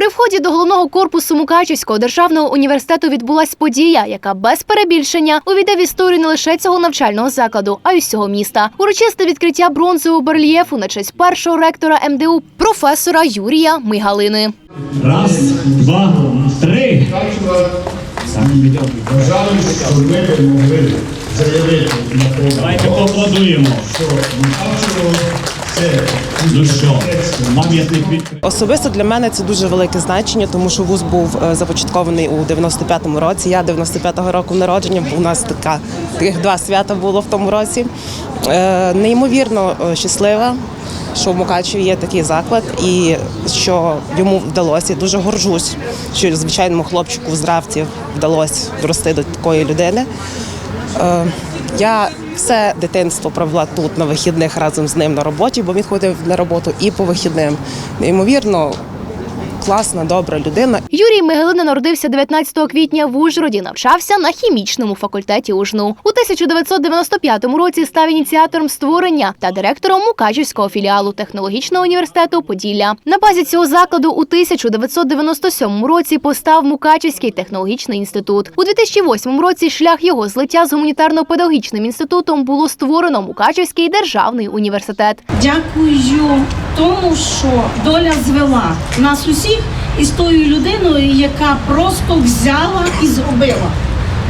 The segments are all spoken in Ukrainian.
При вході до головного корпусу Мукачівського державного університету відбулась подія, яка без перебільшення увійде в історію не лише цього навчального закладу, а й усього міста. Урочисте відкриття бронзового барельєфу на честь першого ректора МДУ професора Юрія Мигалини. Раз, два, три. Бажаю, щоб ми могли заявити на Давайте поаплодуємо. Ну. Особисто для мене це дуже велике значення, тому що вуз був е, започаткований у 95-му році. Я 95-го року народження, бо у нас така таких два свята було в тому році. Е, Неймовірно е, щаслива, що в Мукачеві є такий заклад, і що йому вдалося. Дуже горжусь, що звичайному хлопчику з Равці вдалося дорости до такої людини. Е, Я все дитинство провела тут на вихідних разом з ним на роботі, бо він ходив на роботу і по вихідним. Неймовірно, класна, добра людина. Юрій Мигилина народився 19 квітня в Ужгороді, навчався на хімічному факультеті УЖНУ. У 1995 році став ініціатором створення та директором Мукачівського філіалу технологічного університету Поділля. На базі цього закладу у 1997 році постав Мукачівський технологічний інститут. У 2008 році шлях його злиття з гуманітарно-педагогічним інститутом було створено Мукачівський державний університет. Дякую тому, що доля звела нас усіх із тою людиною, яка просто взяла і зробила.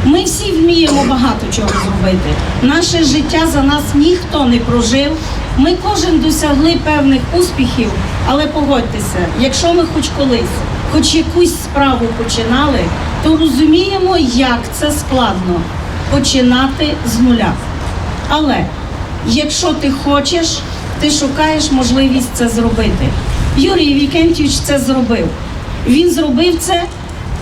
Ми всі вміємо багато чого зробити. Наше життя за нас ніхто не прожив. Ми кожен досягли певних успіхів, але погодьтеся, якщо ми хоч колись, хоч якусь справу починали, то розуміємо, як це складно починати з нуля. Але якщо ти хочеш, ти шукаєш можливість це зробити. Юрій Вікентійович це зробив. Він зробив це,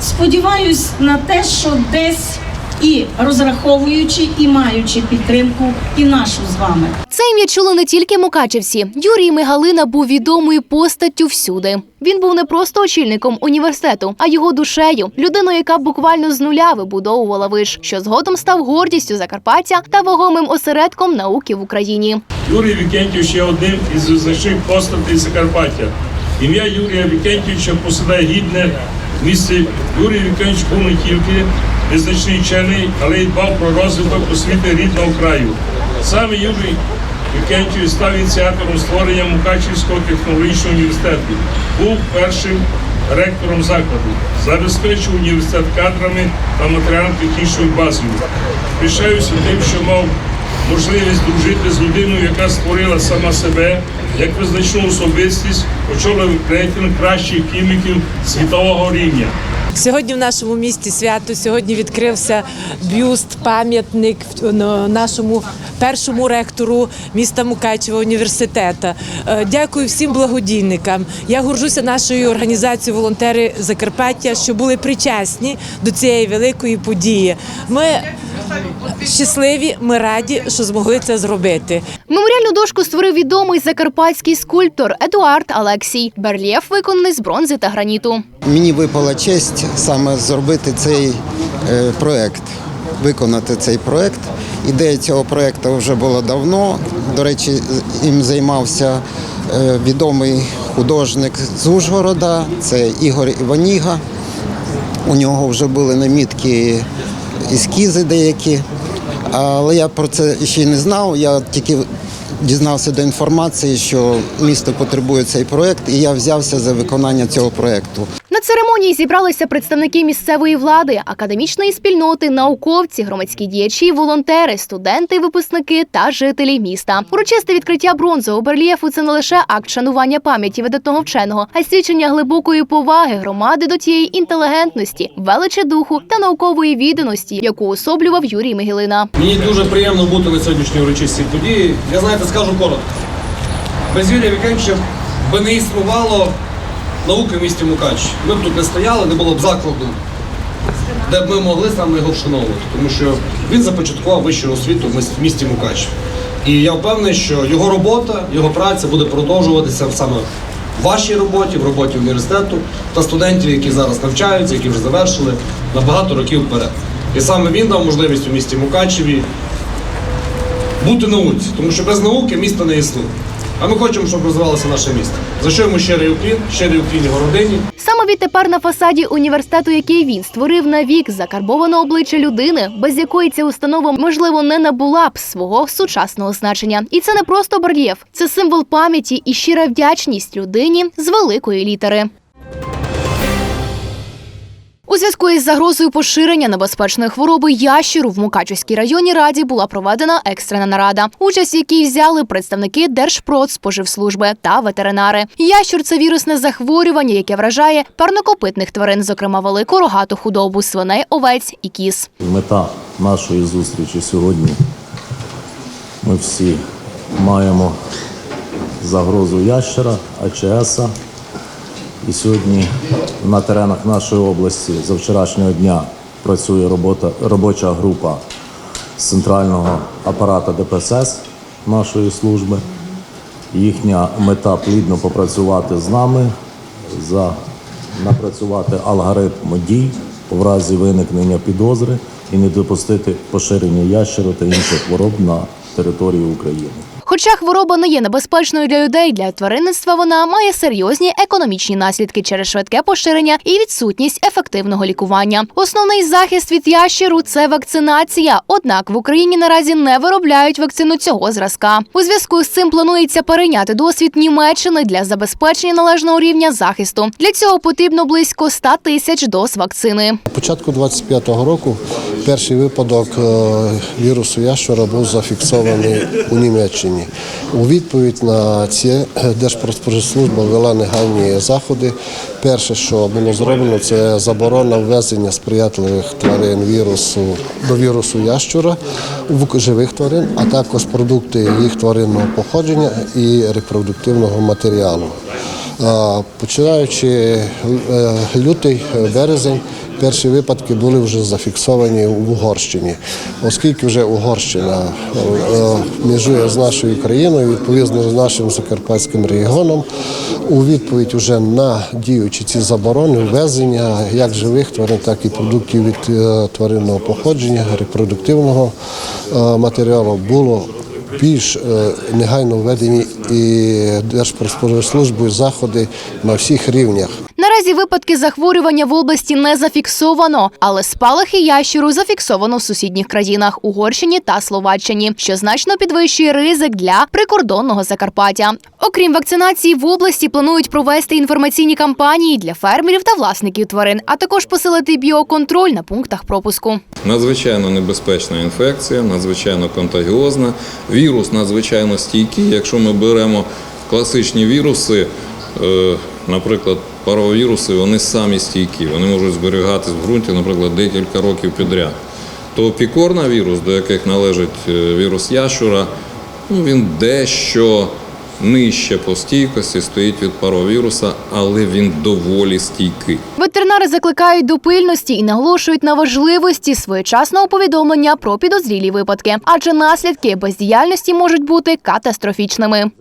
сподіваюсь, на те, що десь і розраховуючи, і маючи підтримку, і нашу з вами. Це ім'я чули не тільки мукачевці. Юрій Мигалина був відомою постаттю всюди. Він був не просто очільником університету, а його душею, людиною, яка буквально з нуля вибудовувала виш, що згодом став гордістю Закарпаття та вагомим осередком науки в Україні. Юрій Вікентійович є одним із визначних постатей Закарпаття. Ім'я Юрія Вікентійовича посідає гідне місце. Юрій Вікентійович був не тільки визначний вчений, але й дбав про розвиток освіти рідного краю. Саме Юрій Вікентійович став ініціатором створення Мукачівського технологічного університету. Був першим ректором закладу, забезпечив університет кадрами та матеріально-технічною базою. Пишаюся тим, що мав можливість дружити з людиною, яка створила сама себе як визначну особистість, очолив рейтинг кращих хіміків світового рівня. Сьогодні в нашому місті свято. Сьогодні відкрився бюст, пам'ятник ну, нашому першому ректору міста Мукачева університету. Е, Дякую всім благодійникам. Я горжуся нашою організацією волонтери Закарпаття, що були причасні до цієї великої події. Ми щасливі, ми раді, що змогли це зробити. Меморіальну дошку створив відомий закарпатський скульптор Едуард Алексій. Берлєф виконаний з бронзи та граніту. Мені випала честь саме зробити цей е, проект, виконати цей проект. Ідея цього проекту вже була давно. До речі, їм займався е, відомий художник з Ужгорода, це Ігор Іваніга. У нього вже були намітки ескізи деякі, але я про це ще не знав. Я тільки дізнався до інформації, що місто потребує цей проект, і я взявся за виконання цього проекту. На церемонії зібралися представники місцевої влади, академічної спільноти, науковці, громадські діячі, волонтери, студенти, випускники та жителі міста. Урочисте відкриття бронзового барельєфу – це не лише акт шанування пам'яті видатного вченого, а й свідчення глибокої поваги громади до тієї інтелігентності, величі духу та наукової відданості, яку особлював Юрій Мигилина. Мені дуже приємно бути на сьогоднішній урочистій події. Я знаєте, скажу коротко. Без Юрія Вікенча би не існувало науки в місті Мукач. Ми б тут не стояли, не було б закладу, де б ми могли саме його вшановувати. Тому що він започаткував вищу освіту в місті Мукач. І я впевнений, що його робота, його праця буде продовжуватися саме в вашій роботі, в роботі університету та студентів, які зараз навчаються, які вже завершили на багато років вперед. І саме він дав можливість у місті Мукачеві бути науці, тому що без науки місто не існує. А ми хочемо, щоб розвивалося наше місто. За що йому щирий уклін, щирий уклін його родині. Саме відтепер на фасаді університету, який він створив навік, закарбовано обличчя людини, без якої ця установа можливо не набула б свого сучасного значення. І це не просто бар'єв, це символ пам'яті і щира вдячність людині з великої літери. У зв'язку із загрозою поширення небезпечної хвороби ящеру в Мукачівській районній раді була проведена екстрена нарада, участь в якій взяли представники Держпродспоживслужби та ветеринари. Ящур це вірусне захворювання, яке вражає парнокопитних тварин, зокрема велику рогату худобу, свиней, овець і кіз. Мета нашої зустрічі сьогодні. Ми всі маємо загрозу ящера, АЧС. І сьогодні на теренах нашої області за вчорашнього дня працює робота, робоча група з центрального апарата ДПСС нашої служби. Їхня мета плідно попрацювати з нами, за напрацювати алгоритм дій в разі виникнення підозри і не допустити поширення ящеру та інших хвороб на території України. Хоча хвороба не є небезпечною для людей, для тваринництва вона має серйозні економічні наслідки через швидке поширення і відсутність ефективного лікування. Основний захист від ящеру це вакцинація. Однак в Україні наразі не виробляють вакцину цього зразка. У зв'язку з цим планується перейняти досвід Німеччини для забезпечення належного рівня захисту. Для цього потрібно близько 100 тисяч доз вакцини. Початку 25-го року перший випадок е, вірусу ящера був зафіксований у Німеччині. У відповідь на це Держпродспоживслужба ввела негайні заходи. Перше, що було зроблено, це заборона ввезення сприятливих тварин вірусу до вірусу ящура в живих тварин, а також продукти їх тваринного походження і репродуктивного матеріалу. Починаючи е, лютий, березень, перші випадки були вже зафіксовані в Угорщині, оскільки вже Угорщина е, межує з нашою країною, відповідно з нашим закарпатським регіоном. У відповідь вже на діючі ці заборони ввезення як живих тварин, так і продуктів від е, тваринного походження, репродуктивного е, матеріалу було більш е, негайно введені і Держпродспоживслужбою заходи на всіх рівнях. Наразі випадки захворювання в області не зафіксовано, але спалахи ящеру зафіксовано в сусідніх країнах Угорщині та Словаччині, що значно підвищує ризик для прикордонного Закарпаття. Окрім вакцинації, в області планують провести інформаційні кампанії для фермерів та власників тварин, а також посилити біоконтроль на пунктах пропуску. Надзвичайно небезпечна інфекція, надзвичайно контагіозна. Вірус надзвичайно стійкий. Якщо ми беремо класичні віруси, е, наприклад, паровіруси, вони самі стійкі, вони можуть зберігатись в ґрунті, наприклад, декілька років підряд. То пікорна-вірус, до яких належить е, вірус ящура, ну, він дещо нижче по стійкості стоїть від паровіруса, але він доволі стійкий. Ветеринари закликають до пильності і наголошують на важливості своєчасного повідомлення про підозрілі випадки, адже наслідки бездіяльності можуть бути катастрофічними.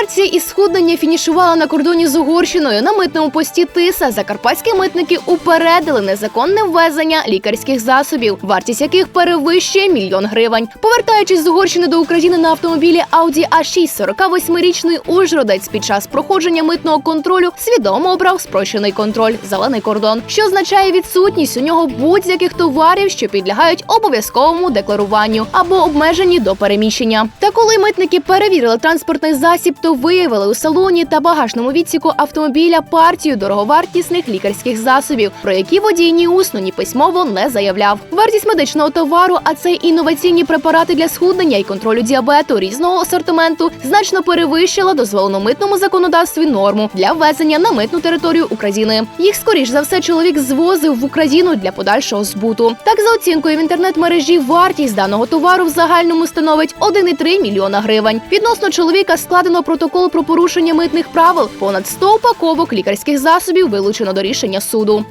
Комерція і схуднення фінішувала на кордоні з Угорщиною. На митному пості Тиса закарпатські митники упередили незаконне ввезення лікарських засобів, вартість яких перевищує мільйон гривень. Повертаючись з Угорщини до України на автомобілі Audi A6, 48-річний Ужгородець під час проходження митного контролю свідомо обрав спрощений контроль зелений кордон, що означає відсутність у нього будь-яких товарів, що підлягають обов'язковому декларуванню або обмежені до переміщення. Та коли митники перевірили транспортний засіб, то виявили у салоні та багажному відсіку автомобіля партію дороговартісних лікарських засобів, про які водій ні усно, ні письмово не заявляв. Вартість медичного товару, а це інноваційні препарати для схуднення і контролю діабету різного асортименту, значно перевищила дозволену митному законодавстві норму для ввезення на митну територію України. Їх скоріш за все чоловік звозив в Україну для подальшого збуту. Так, за оцінкою в інтернет-мережі, вартість даного товару в загальному становить 1,3 мільйона гривень. Відносно чоловіка складено протокол про порушення митних правил. Понад 100 упаковок лікарських засобів вилучено до рішення суду.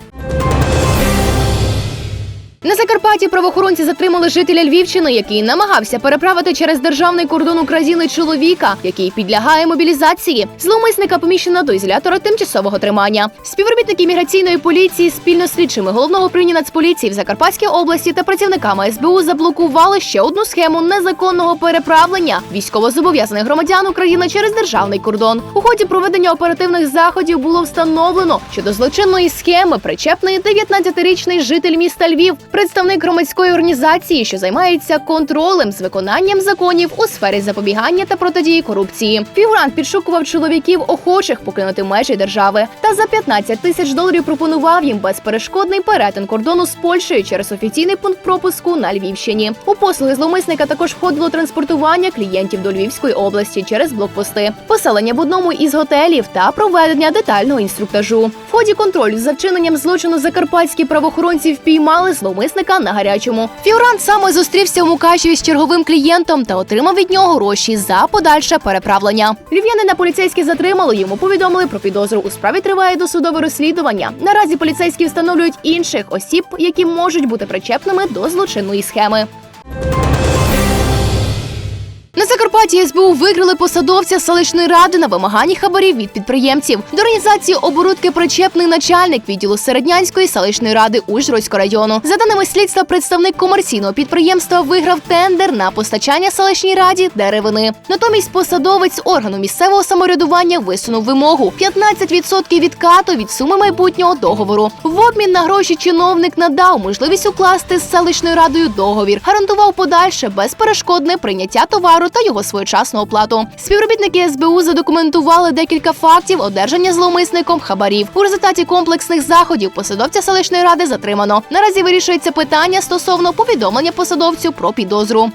На Закарпатті правоохоронці затримали жителя Львівщини, який намагався переправити через державний кордон України чоловіка, який підлягає мобілізації. Зловмисника поміщено до ізолятора тимчасового тримання. Співробітники міграційної поліції спільно з слідчими головного управління Нацполіції в Закарпатській області та працівниками СБУ заблокували ще одну схему незаконного переправлення військовозобов'язаних громадян України через державний кордон. У ході проведення оперативних заходів було встановлено, що до злочинної схеми причепний 19-річний житель міста Львів, представник громадської організації, що займається контролем з виконанням законів у сфері запобігання та протидії корупції. Фігурант підшукував чоловіків охочих покинути межі держави та за 15 тисяч доларів пропонував їм безперешкодний перетин кордону з Польщею через офіційний пункт пропуску на Львівщині. У послуги зловмисника також входило транспортування клієнтів до Львівської області через блокпости, поселення в одному із готелів та проведення детального інструктажу. В ході контролю за вчиненням злочину закарпатські правоохоронці впіймали зловмисника на гарячому. Фігурант саме зустрівся у Мукачеві з черговим клієнтом та отримав від нього гроші за подальше переправлення. Львів'янина поліцейські затримали. Йому повідомили про підозру. У справі триває досудове розслідування. Наразі поліцейські встановлюють інших осіб, які можуть бути причепними до злочинної схеми. Закарпатті СБУ викрили посадовця селищної ради на вимаганні хабарів від підприємців. До організації оборудки причепний начальник відділу Середнянської селищної ради Ужгородського району. За даними слідства, представник комерційного підприємства виграв тендер на постачання селищній раді деревини. Натомість посадовець органу місцевого самоврядування висунув вимогу 15% відкату від суми майбутнього договору. В обмін на гроші чиновник надав можливість укласти з селищною радою договір, гарантував подальше безперешкодне прийняття товару та його своєчасну оплату. Співробітники СБУ задокументували декілька фактів одержання зловмисником хабарів. У результаті комплексних заходів посадовця селищної ради затримано. Наразі вирішується питання стосовно повідомлення посадовцю про підозру.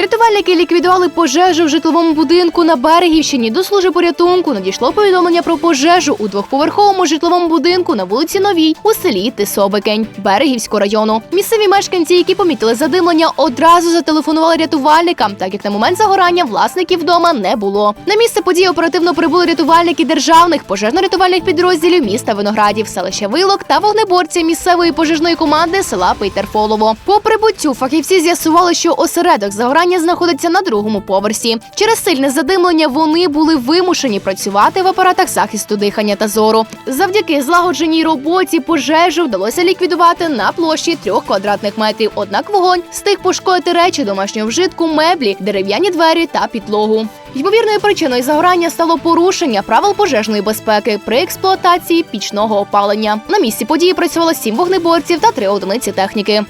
Рятувальники ліквідували пожежу в житловому будинку на Берегівщині. До служби порятунку надійшло повідомлення про пожежу у двохповерховому житловому будинку на вулиці Новій у селі Тисобикень Берегівського району. Місцеві мешканці, які помітили задимлення, одразу зателефонували рятувальникам, так як на момент загорання власників вдома не було. На місце події оперативно прибули рятувальники державних пожежно-рятувальних підрозділів міста Виноградів, селища Вилок та вогнеборці місцевої пожежної команди села Пейтерфолово. По прибуттю фахівці з'ясували, що осередок загорання знаходиться на другому поверсі. Через сильне задимлення вони були вимушені працювати в апаратах захисту дихання та зору. Завдяки злагодженій роботі пожежу вдалося ліквідувати на площі трьох квадратних метрів. Однак вогонь встиг пошкодити речі домашнього вжитку, меблі, дерев'яні двері та підлогу. Ймовірною причиною загорання стало порушення правил пожежної безпеки при експлуатації пічного опалення. На місці події працювало сім вогнеборців та три одиниці техніки.